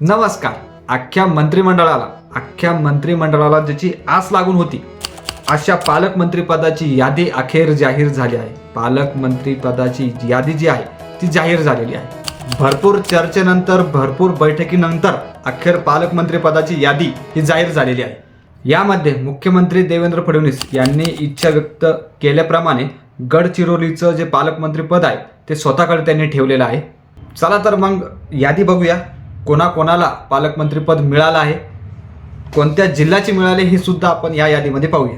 नमस्कार. अख्ख्या मंत्रिमंडळाला अख्ख्या मंत्रिमंडळाला ज्याची आस लागून होती अशा पालकमंत्रीपदाची यादी अखेर जाहीर झाली आहे. पालकमंत्रीपदाची यादी जी आहे ती जाहीर झालेली आहे. भरपूर चर्चेनंतर भरपूर बैठकीनंतर अखेर पालकमंत्रीपदाची यादी ही जाहीर झालेली आहे. यामध्ये मुख्यमंत्री देवेंद्र फडणवीस यांनी इच्छा व्यक्त केल्याप्रमाणे गडचिरोलीचं जे पालकमंत्रीपद आहे ते स्वतःकडे त्यांनी ठेवलेलं आहे. चला तर मग यादी बघूया. कोणाकोणाला पालकमंत्रीपद मिळालं आहे? कोणत्या जिल्ह्याची मिळाले हे सुद्धा आपण या यादीमध्ये पाहूया.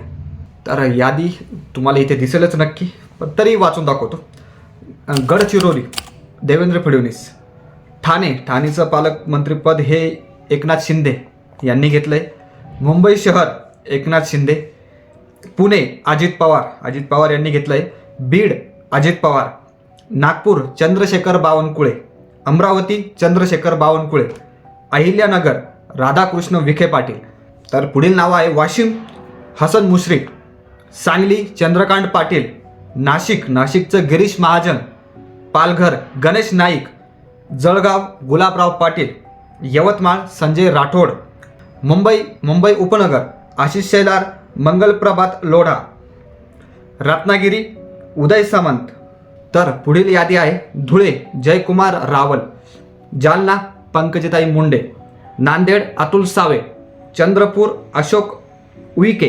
तर यादी तुम्हाला इथे दिसेलच नक्की पण तरी वाचून दाखवतो. गडचिरोली देवेंद्र फडणवीस. ठाणे ठाणेचं पालकमंत्रीपद हे एकनाथ शिंदे यांनी घेतलं आहे मुंबई शहर एकनाथ शिंदे. पुणे अजित पवार अजित पवार यांनी घेतलं आहे बीड अजित पवार. नागपूर चंद्रशेखर बावनकुळे. अमरावती चंद्रशेखर बावनकुळे अहिल्यानगर राधाकृष्ण विखे पाटील. तर पुढील नाव आहे वाशिम हसन मुश्रीफ सांगली चंद्रकांत पाटील नाशिक नाशिकचं गिरीश महाजन पालघर गणेश नाईक जळगाव गुलाबराव पाटील यवतमाळ संजय राठोड मुंबई मुंबई उपनगर आशिष शेलार मंगलप्रभात लोढा रत्नागिरी उदय सामंत. तर पुढील यादी आहे धुळे जयकुमार रावल जालना पंकजताई मुंडे नांदेड अतुल सावे चंद्रपूर अशोक उईके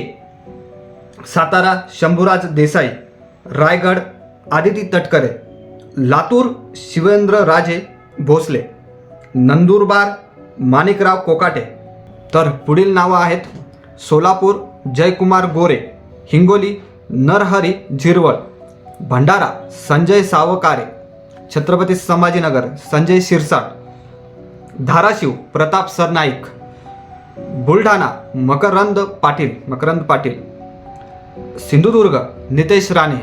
सातारा शंभूराज देसाई रायगड आदिती तटकरे लातूर शिवेंद्र राजे भोसले नंदुरबार माणिकराव कोकाटे. तर पुढील नावं आहेत सोलापूर जयकुमार गोरे हिंगोली नरहरी झिरवळ. भंडारा संजय सावकारे छत्रपती संभाजीनगर संजय शिरसाट धाराशिव प्रताप सरनाईक बुलढाणा मकरंद पाटील मकरंद पाटील सिंधुदुर्ग नितेश राणे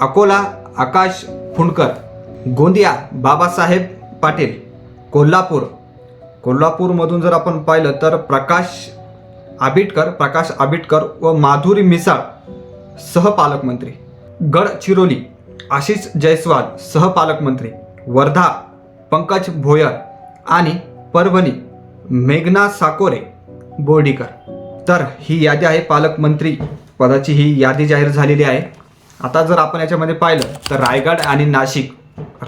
अकोला आकाश फुंडकर गोंदिया बाबासाहेब पाटील कोल्हापूर. कोल्हापूरमधून जर आपण पाहिलं तर प्रकाश आबिटकर प्रकाश आबिटकर व माधुरी मिसाळ सहपालकमंत्री. गडचिरोली आशिष जयस्वाल सहपालकमंत्री वर्धा पंकज भोयर आणि परभणी मेघना साकोरे बोर्डीकर. तर ही यादी आहे पालकमंत्री पदाची ही यादी जाहीर झालेली आहे. आता जर आपण याच्यामध्ये पाहिलं तर रायगड आणि नाशिक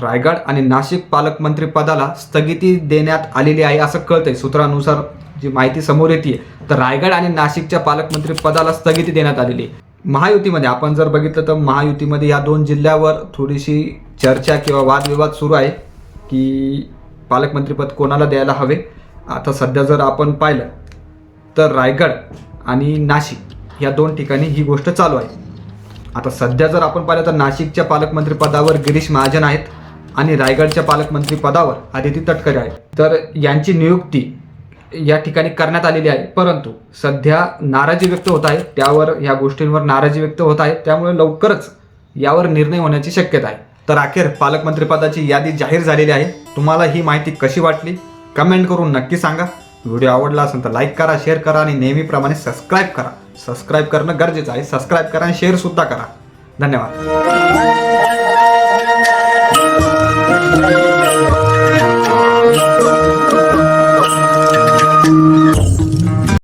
रायगड आणि नाशिक पालकमंत्री पदाला स्थगिती देण्यात आलेली आहे असं कळतंय. सूत्रानुसार जी माहिती समोर येते तर रायगड आणि नाशिकच्या पालकमंत्री पदाला स्थगिती देण्यात आलेली आहे. महायुतीमध्ये आपण जर बघितलं तर महायुतीमध्ये या दोन जिल्ह्यावर थोडीशी चर्चा किंवा वादविवाद सुरू आहे की पालकमंत्रीपद कोणाला द्यायला हवे? आता सध्या जर आपण पाहिलं तर रायगड आणि नाशिक या दोन ठिकाणी ही गोष्ट चालू आहे. आता सध्या जर आपण पाहिलं तर नाशिकच्या पालकमंत्रीपदावर गिरीश महाजन आहेत आणि रायगडच्या पालकमंत्रीपदावर आदिती तटकरे आहेत. तर यांची नियुक्ती या ठिकाणी करण्यात आलेली आहे. परंतु सध्या नाराजी व्यक्त होत आहे. त्यावर या गोष्टींवर नाराजी व्यक्त होत आहे. त्यामुळे लवकरच यावर निर्णय होण्याची शक्यता आहे. तर अखेर पालकमंत्रीपदाची यादी जाहीर झालेली आहे. तुम्हाला ही माहिती कशी वाटली? कमेंट करून नक्की सांगा. व्हिडिओ आवडला असेल तर लाईक करा शेअर करा आणि नेहमीप्रमाणे सबस्क्राईब करा. सबस्क्राईब करणं गरजेचं आहे. सबस्क्राईब करा आणि शेअरसुद्धा करा. धन्यवाद.